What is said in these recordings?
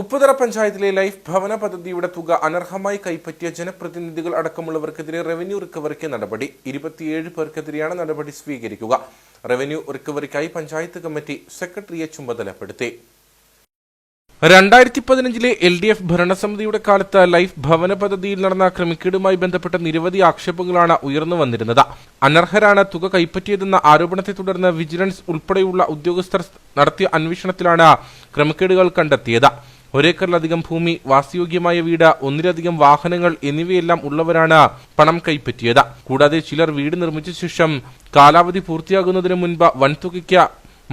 ഉപ്പുതറ പഞ്ചായത്തിലെ ലൈഫ് ഭവന പദ്ധതിയുടെ തുക അനർഹമായി കൈപ്പറ്റിയ ജനപ്രതിനിധികൾ അടക്കമുള്ളവർക്കെതിരെ റവന്യൂ റിക്കവറിക്ക് നടപടി. ഇരുപത്തിയേഴ് പേർക്കെതിരെയാണ് നടപടി സ്വീകരിക്കുക. റവന്യൂ റിക്കവറിക്കായി പഞ്ചായത്ത് കമ്മിറ്റി സെക്രട്ടറിയെ ചുമതലപ്പെടുത്തി. രണ്ടായിരത്തി പതിനഞ്ചിലെ എൽ ഡി എഫ് ഭരണസമിതിയുടെ കാലത്ത് ലൈഫ് ഭവന പദ്ധതിയിൽ നടന്ന ക്രമക്കേടുമായി ബന്ധപ്പെട്ട നിരവധി ആക്ഷേപങ്ങളാണ് ഉയർന്നു വന്നിരുന്നത്. അനർഹരാണ് തുക കൈപ്പറ്റിയതെന്ന ആരോപണത്തെ തുടർന്ന് വിജിലൻസ് ഉൾപ്പെടെയുള്ള ഉദ്യോഗസ്ഥർ നടത്തിയ അന്വേഷണത്തിലാണ് ക്രമക്കേടുകൾ കണ്ടെത്തിയത്. ഒരേക്കറിലധികം ഭൂമി വാസയോഗ്യമായ വീട് ഒന്നിലധികം വാഹനങ്ങൾ എന്നിവയെല്ലാം ഉള്ളവരാണ് പണം കൈപ്പറ്റിയത്. കൂടാതെ ചിലർ വീട് നിർമ്മിച്ച ശേഷം കാലാവധി പൂർത്തിയാകുന്നതിന് മുൻപ് വൻതുകയ്ക്ക്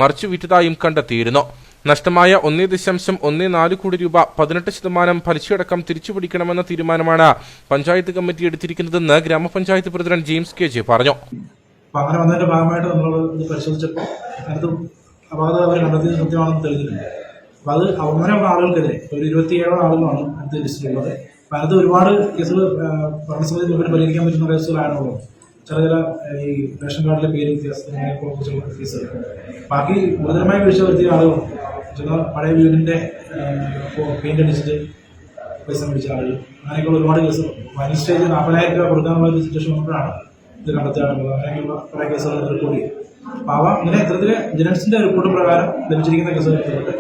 മറിച്ചു വിറ്റതായും കണ്ടെത്തിയിരുന്നു. നഷ്ടമായ ഒന്നേ ദശാംശം ഒന്നേ നാല് കോടി രൂപ പതിനെട്ട് ശതമാനം പലിശയടക്കം തിരിച്ചുപിടിക്കണമെന്ന തീരുമാനമാണ് പഞ്ചായത്ത് കമ്മിറ്റി എടുത്തിരിക്കുന്നതെന്ന് ഗ്രാമപഞ്ചായത്ത് പ്രസിഡന്റ് ജെയിംസ് കെ ജെ പറഞ്ഞു. അങ്ങനെ വന്നതിന്റെ ഭാഗമായിട്ട് നമ്മൾ പരിശോധിച്ചപ്പോൾ അപാകത അവർ കണ്ടെത്തിയത് സത്യമാണെന്ന് തെളിഞ്ഞിട്ടുണ്ട്. അപ്പൊ അത് അങ്ങനെയുള്ള ആളുകൾക്കെതിരെ ഒരു ഇരുപത്തിയേഴോ ആളുകളാണ് അടുത്ത ലിസ്റ്റിലുള്ളത് അപ്പൊ അത് ഒരുപാട് കേസുകൾ ഭരണസമിതി മുമ്പിൽ പരിഹരിക്കാൻ പറ്റുന്ന കേസുകളാണുള്ളത്. ചില ചില ഈ റേഷൻ കാർഡിലെ പേര് വ്യത്യാസത്തിനെ കുറിച്ചുള്ള കേസുകൾ. ബാക്കി ഗുരുതരമായ വീഴ്ച വരുത്തിയ ആളുകളുണ്ട് ചില പഴയ വീടിന്റെ പെയിന്റ് അടിച്ചിട്ട് പൈസ മേടിച്ച ആളുകൾ. അങ്ങനെയൊക്കെയുള്ള ഒരുപാട് കേസുകളുണ്ട് ഫൈനൽ സ്റ്റേജ് നാൽപ്പതിനായിരം രൂപ കൊടുക്കാനുള്ള ഒരു സിറ്റുവേഷൻ വന്നപ്പോഴാണ് ഇത് കണ്ടെത്താനുള്ളത് അങ്ങനെയൊക്കെയുള്ള കുറേ കേസുകൾ റിപ്പോർട്ട് ചെയ്യും അപ്പോൾ അവ ഇങ്ങനെ ഇത്തരത്തിൽ ജനൻസിന്റെ റിപ്പോർട്ട് പ്രകാരം ലഭിച്ചിരിക്കുന്ന കേസുകൾ എടുത്തിട്ട്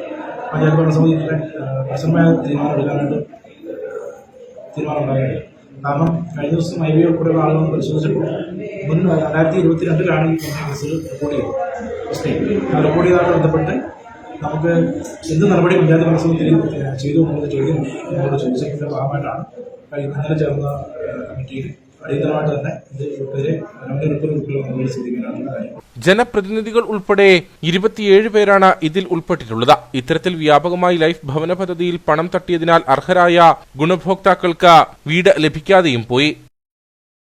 പഞ്ചായത്ത് ഭരണസമിതിയുടെ കർശനമായ തീരുമാനം എടുക്കാനായിട്ട് തീരുമാനം ഉണ്ടാകുന്നത് കാരണം കഴിഞ്ഞ ദിവസം ഐ ബി ഉൾപ്പെടെയുള്ള ആളുകൾ പരിശോധിച്ചപ്പോൾ മുൻ രണ്ടായിരത്തി ഇരുപത്തി രണ്ടിലാണ് ഈ കേസിൽ റിപ്പോർട്ട് ചെയ്തത്. പ്രശ്നം റിപ്പോർട്ട് ചെയ്തതുമായി ബന്ധപ്പെട്ട് നമുക്ക് എന്ത് നടപടി പഞ്ചായത്ത് ഭരണസമിതി ചെയ്തു എന്നുള്ള ചോദ്യം നമ്മളോട് ചോദിച്ചതിന്റെ ഭാഗമായിട്ടാണ്. ഇന്നലെ ചേർന്ന കമ്മിറ്റിയിൽ അടിയന്തരമായിട്ട് തന്നെ ഇത് ജനപ്രതിനിധികൾ ഉൾപ്പെടെ ഇരുപത്തിയേഴ് പേരാണ് ഇതിൽ ഉൾപ്പെട്ടിട്ടുള്ളത്. ഇത്തരത്തിൽ വ്യാപകമായി ലൈഫ് ഭവന പദ്ധതിയിൽ പണം തട്ടിയതിനാൽ അർഹരായ ഗുണഭോക്താക്കൾക്ക് വീട് ലഭിക്കാതെയും പോയി.